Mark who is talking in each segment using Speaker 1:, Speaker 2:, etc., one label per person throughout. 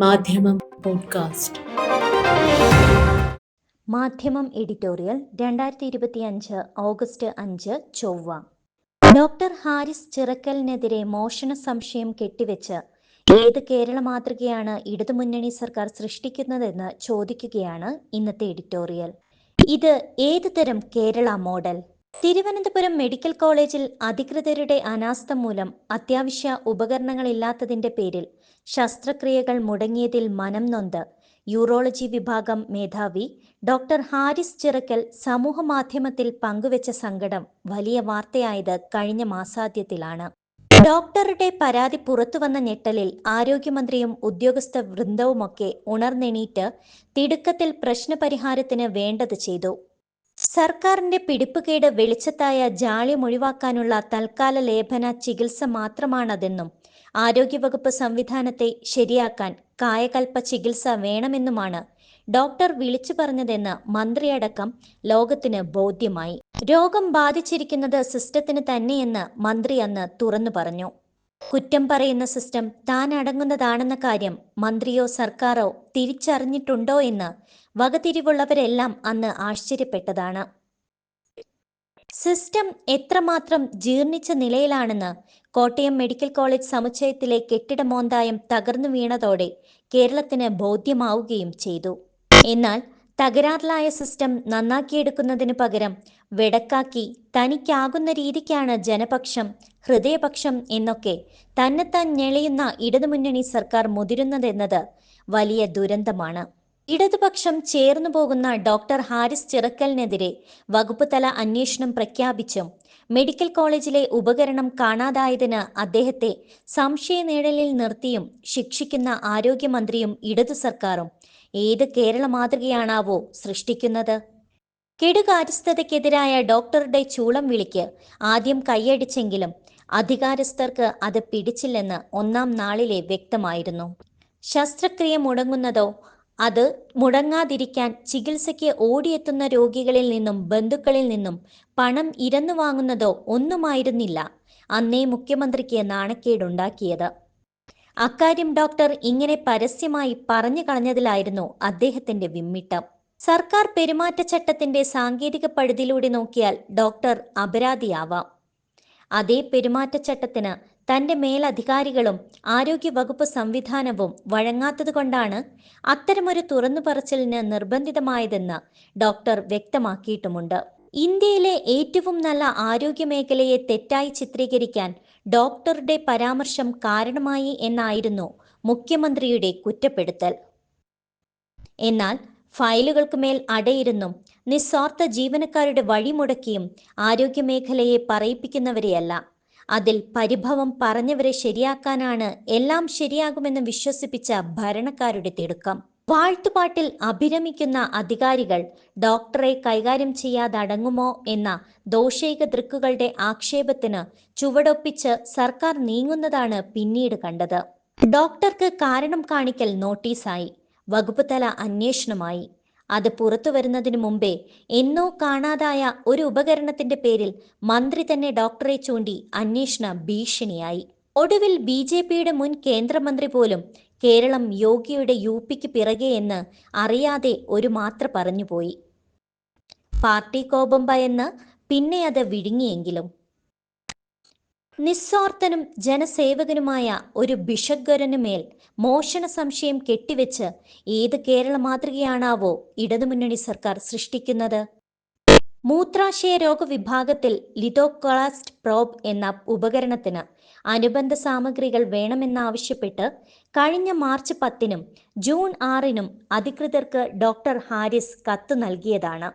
Speaker 1: മാധ്യമം പോഡ്കാസ്റ്റ്.
Speaker 2: മാധ്യമം എഡിറ്റോറിയൽ രണ്ടായിരത്തി ഇരുപത്തി അഞ്ച് ഓഗസ്റ്റ് അഞ്ച് ചൊവ്വ. ഡോക്ടർ ഹാരിസ് ചിറക്കലിനെതിരെ മോഷണ സംശയം കെട്ടിവെച്ച് ഏത് കേരള മാതൃകയാണ് ഇടതുമുന്നണി സർക്കാർ സൃഷ്ടിക്കുന്നതെന്ന് ചോദിക്കുകയാണ് ഇന്നത്തെ എഡിറ്റോറിയൽ. ഇത് ഏത് തരം കേരള മോഡൽ? തിരുവനന്തപുരം മെഡിക്കൽ കോളേജിൽ അധികൃതരുടെ അനാസ്ഥ മൂലം അത്യാവശ്യ ഉപകരണങ്ങളില്ലാത്തതിന്റെ പേരിൽ ശസ്ത്രക്രിയകൾ മുടങ്ങിയതിൽ മനം നൊന്ത്. യൂറോളജി വിഭാഗം മേധാവി ഡോക്ടർ ഹാരിസ് ചിറക്കൽ സമൂഹ മാധ്യമത്തിൽ പങ്കുവച്ച സങ്കടം വലിയ വാർത്തയായത് കഴിഞ്ഞ മാസാദ്യത്തിലാണ് ഡോക്ടറുടെ പരാതി പുറത്തുവന്ന ഞെട്ടലിൽ ആരോഗ്യമന്ത്രിയും ഉദ്യോഗസ്ഥ വൃന്ദവുമൊക്കെ ഉണർന്നെണീറ്റ് തിടുക്കത്തിൽ പ്രശ്നപരിഹാരത്തിന് വേണ്ടത് ചെയ്തു. സർക്കാരിന്റെ പിടിപ്പുകേട് വെളിച്ചത്തായ ജാള്യം ഒഴിവാക്കാനുള്ള തൽക്കാല ലേപന ചികിത്സ മാത്രമാണതെന്നും ആരോഗ്യവകുപ്പ് സംവിധാനത്തെ ശരിയാക്കാൻ കായകൽപ്പ ചികിത്സ വേണമെന്നുമാണ് ഡോക്ടർ വിളിച്ചു പറഞ്ഞതെന്ന് മന്ത്രിയടക്കം ലോകത്തിന് ബോധ്യമായി. രോഗം ബാധിച്ചിരിക്കുന്നത് സിസ്റ്റത്തിന് തന്നെയെന്ന് മന്ത്രി അന്ന് തുറന്നു പറഞ്ഞു. കുറ്റം പറയുന്ന സിസ്റ്റം താൻ അടങ്ങുന്നതാണെന്ന കാര്യം മന്ത്രിയോ സർക്കാരോ തിരിച്ചറിഞ്ഞിട്ടുണ്ടോ എന്ന് വകതിരിവുള്ളവരെല്ലാം അന്ന് ആശ്ചര്യപ്പെട്ടതാണ്. സിസ്റ്റം എത്രമാത്രം ജീർണിച്ച നിലയിലാണെന്ന് കോട്ടയം മെഡിക്കൽ കോളേജ് സമുച്ചയത്തിലെ കെട്ടിട മോന്തായം തകർന്നു വീണതോടെ കേരളത്തിന് ബോധ്യമാവുകയും ചെയ്തു. എന്നാൽ തകരാറിലായ സിസ്റ്റം നന്നാക്കിയെടുക്കുന്നതിന് പകരം വെടക്കാക്കി തനിക്കാകുന്ന രീതിക്കാണ് ജനപക്ഷം ഹൃദയപക്ഷം എന്നൊക്കെ തന്നെത്താൻ ഞെളിയുന്ന ഇടതുമുന്നണി സർക്കാർ മുതിരുന്നതെന്നത് വലിയ ദുരന്തമാണ്. ഇടതുപക്ഷം ചേർന്നു പോകുന്ന ഡോക്ടർ ഹാരിസ് ചിറക്കലിനെതിരെ വകുപ്പ് തല അന്വേഷണം പ്രഖ്യാപിച്ചും മെഡിക്കൽ കോളേജിലെ ഉപകരണം കാണാതായതിന് അദ്ദേഹത്തെ സംശയനിഴലിൽ നിർത്തിയും ശിക്ഷിക്കുന്ന ആരോഗ്യമന്ത്രിയും ഇടതു സർക്കാരും ഏത് കേരള മാതൃകയാണാവോ സൃഷ്ടിക്കുന്നത്? കെടുകാര്യസ്ഥതയ്ക്കെതിരായ ഡോക്ടറുടെ ചൂളം വിളിക്ക് ആദ്യം കൈയടിച്ചെങ്കിലും അധികാരസ്ഥർക്ക് അത് പിടിച്ചില്ലെന്ന് ഒന്നാം നാളിലെ വ്യക്തമായിരുന്നു. ശസ്ത്രക്രിയ മുടങ്ങുന്നതോ അത് മുടങ്ങാതിരിക്കാൻ ചികിത്സയ്ക്ക് ഓടിയെത്തുന്ന രോഗികളിൽ നിന്നും ബന്ധുക്കളിൽ നിന്നും പണം ഇരന്നു വാങ്ങുന്നതോ ഒന്നുമായിരുന്നില്ല അന്നേ മുഖ്യമന്ത്രിക്ക് നാണക്കേടുണ്ടാക്കിയത്. അക്കാര്യം ഡോക്ടർ ഇങ്ങനെ പരസ്യമായി പറഞ്ഞു കളഞ്ഞതിലായിരുന്നു അദ്ദേഹത്തിന്റെ വിമ്മിട്ടം. സർക്കാർ പെരുമാറ്റച്ചട്ടത്തിന്റെ സാങ്കേതിക പഴുതിലൂടെ നോക്കിയാൽ ഡോക്ടർ അപരാധിയാവാം. അതേ പെരുമാറ്റച്ചട്ടത്തിന് തന്റെ മേലധികാരികളും ആരോഗ്യവകുപ്പ് സംവിധാനവും വഴങ്ങാത്തതുകൊണ്ടാണ് അത്തരമൊരു തുറന്നു പറച്ചിലിന് നിർബന്ധിതമായതെന്ന് ഡോക്ടർ വ്യക്തമാക്കിയിട്ടുമുണ്ട്. ഇന്ത്യയിലെ ഏറ്റവും നല്ല ആരോഗ്യ മേഖലയെ തെറ്റായി ചിത്രീകരിക്കാൻ ഡോക്ടറുടെ പരാമർശം കാരണമായി എന്നായിരുന്നു മുഖ്യമന്ത്രിയുടെ കുറ്റപ്പെടുത്തൽ. എന്നാൽ ഫയലുകൾക്ക് മേൽ അടയിരുന്നും നിസ്വാർത്ഥ ജീവനക്കാരുടെ വഴിമുടക്കിയും ആരോഗ്യമേഖലയെ പറയിപ്പിക്കുന്നവരെയല്ല. അതിൽ പരിഭവം പറഞ്ഞവരെ ശരിയാക്കാനാണ് എല്ലാം ശരിയാകുമെന്ന് വിശ്വസിപ്പിച്ച ഭരണക്കാരുടെ തിടുക്കം. വാഴ്ത്തുപാട്ടിൽ അഭിരമിക്കുന്ന അധികാരികൾ ഡോക്ടറെ കൈകാര്യം ചെയ്യാതടങ്ങുമോ എന്ന ദോഷൈക ദൃക്കുകളുടെ ആക്ഷേപത്തിന് ചുവടൊപ്പിച്ച് സർക്കാർ നീങ്ങുന്നതാണ് പിന്നീട് കണ്ടത്. ഡോക്ടർക്ക് കാരണം കാണിക്കൽ നോട്ടീസായി. വകുപ്പ് തല അന്വേഷണമായി. അത് പുറത്തു വരുന്നതിനു മുമ്പേ എന്നോ കാണാതായ ഒരു ഉപകരണത്തിന്റെ പേരിൽ മന്ത്രി തന്നെ ഡോക്ടറെ ചൂണ്ടി അന്വേഷണ ഭീഷണിയായി. ഒടുവിൽ ബി ജെ പിയുടെ മുൻ കേന്ദ്രമന്ത്രി പോലും കേരളം യോഗിയുടെ യു പിക്ക് പിറകെ എന്ന് അറിയാതെ ഒരു മാത്ര പറഞ്ഞുപോയി. പാർട്ടി കോപം ഭയന്ന് പിന്നെ അത് വിഴുങ്ങിയെങ്കിലും നിസ്വാർത്ഥനും ജനസേവകനുമായ ഒരു ബിഷഗ്വരന് മേൽ മോഷണ സംശയം കെട്ടിവെച്ച് ഏത് കേരള മാതൃകയാണാവോ ഇടതുമുന്നണി സർക്കാർ സൃഷ്ടിക്കുന്നത്? മൂത്രാശയ രോഗ വിഭാഗത്തിൽ ലിതോക്ലാസ്റ്റ് പ്രോബ് എന്ന ഉപകരണത്തിന് അനുബന്ധ സാമഗ്രികൾ വേണമെന്നാവശ്യപ്പെട്ട് കഴിഞ്ഞ മാർച്ച് പത്തിനും ജൂൺ ആറിനും അധികൃതർക്ക് ഡോക്ടർ ഹാരിസ് കത്ത് നൽകിയതാണ്.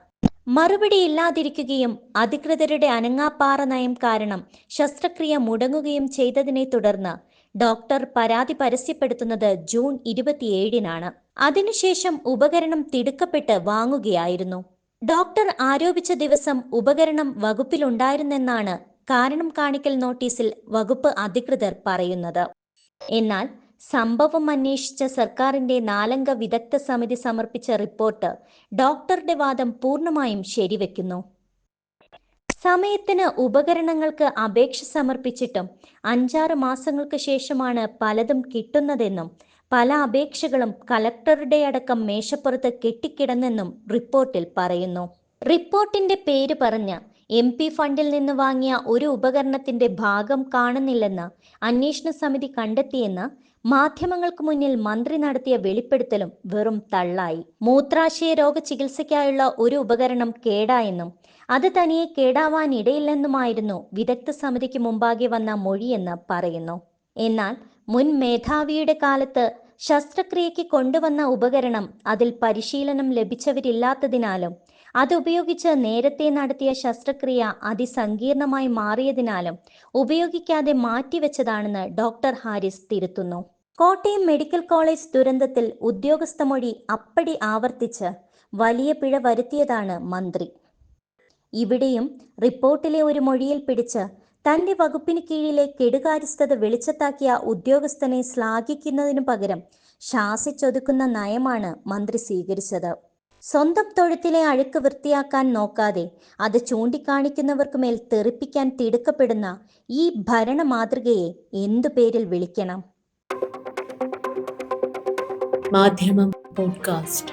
Speaker 2: മറുപടി ഇല്ലാതിരിക്കുകയും അധികൃതരുടെ അനങ്ങാപ്പാറ നയം കാരണം ശസ്ത്രക്രിയ മുടങ്ങുകയും ചെയ്തതിനെ തുടർന്ന് ഡോക്ടർ പരാതി പരസ്യപ്പെടുത്തുന്നത് ജൂൺ ഇരുപത്തിയേഴിനാണ്. അതിനുശേഷം ഉപകരണം തിടുക്കപ്പെട്ട് വാങ്ങുകയായിരുന്നു. ഡോക്ടർ ആരോപിച്ച ദിവസം ഉപകരണം വകുപ്പിലുണ്ടായിരുന്നെന്നാണ് കാരണം കാണിക്കൽ നോട്ടീസിൽ വകുപ്പ് അധികൃതർ പറയുന്നത്. എന്നാൽ സംഭവം അന്വേഷിച്ച സർക്കാരിന്റെ നാലംഗ വിദഗ്ധ സമിതി സമർപ്പിച്ച റിപ്പോർട്ട് ഡോക്ടറുടെ വാദം പൂർണമായും ശരിവെക്കുന്നു. സമയത്തിന് ഉപകരണങ്ങൾക്ക് അപേക്ഷ സമർപ്പിച്ചിട്ടും അഞ്ചാറ് മാസങ്ങൾക്ക് ശേഷമാണ് പലതും കിട്ടുന്നതെന്നും പല അപേക്ഷകളും കലക്ടറുടെ അടക്കം മേശപ്പുറത്ത് കെട്ടിക്കിടന്നെന്നും റിപ്പോർട്ടിൽ പറയുന്നു. റിപ്പോർട്ടിന്റെ പേര് പറഞ്ഞ് എം പി ഫണ്ടിൽ നിന്ന് വാങ്ങിയ ഒരു ഉപകരണത്തിന്റെ ഭാഗം കാണുന്നില്ലെന്ന് അന്വേഷണ സമിതി കണ്ടെത്തിയെന്ന് മാധ്യമങ്ങൾക്ക് മുന്നിൽ മന്ത്രി നടത്തിയ വെളിപ്പെടുത്തലും വെറും തള്ളായി. മൂത്രാശയ രോഗ ചികിത്സയ്ക്കായുള്ള ഒരു ഉപകരണം കേടായെന്നും അത് തനിയെ കേടാവാനിടയില്ലെന്നുമായിരുന്നു വിദഗ്ധ സമിതിക്ക് മുമ്പാകെ വന്ന മൊഴിയെന്ന് പറയുന്നു. എന്നാൽ മുൻ മേധാവിയുടെ കാലത്ത് ശസ്ത്രക്രിയയ്ക്ക് കൊണ്ടുവന്ന ഉപകരണം അതിൽ പരിശീലനം ലഭിച്ചവരില്ലാത്തതിനാലും അതുപയോഗിച്ച് നേരത്തെ നടത്തിയ ശസ്ത്രക്രിയ അതിസങ്കീർണമായി മാറിയതിനാലും ഉപയോഗിക്കാതെ മാറ്റിവെച്ചതാണെന്ന് ഡോക്ടർ ഹാരിസ് തിരുത്തുന്നു. കോട്ടയം മെഡിക്കൽ കോളേജ് ദുരന്തത്തിൽ ഉദ്യോഗസ്ഥ മൊഴി അപ്പടി ആവർത്തിച്ച് വലിയ പിഴ വരുത്തിയതാണ് മന്ത്രി. ഇവിടെയും റിപ്പോർട്ടിലെ ഒരു മൊഴിയിൽ പിടിച്ച് തന്റെ വകുപ്പിന് കീഴിലെ കെടുകാര്യസ്ഥത വെളിച്ചത്താക്കിയ ഉദ്യോഗസ്ഥനെ ശ്ലാഘിക്കുന്നതിനു പകരം ശാസിച്ചൊതുക്കുന്ന നയമാണ് മന്ത്രി സ്വീകരിച്ചത്. സ്വന്തം തൊഴുത്തിലെ അഴുക്ക് വൃത്തിയാക്കാൻ നോക്കാതെ അത് ചൂണ്ടിക്കാണിക്കുന്നവർക്ക് മേൽ തെറിപ്പിക്കാൻ തിടുക്കപ്പെടുന്ന ഈ ഭരണ മാതൃകയെ എന്തു പേരിൽ വിളിക്കണം?
Speaker 1: മാധ്യമം പോഡ്കാസ്റ്റ്.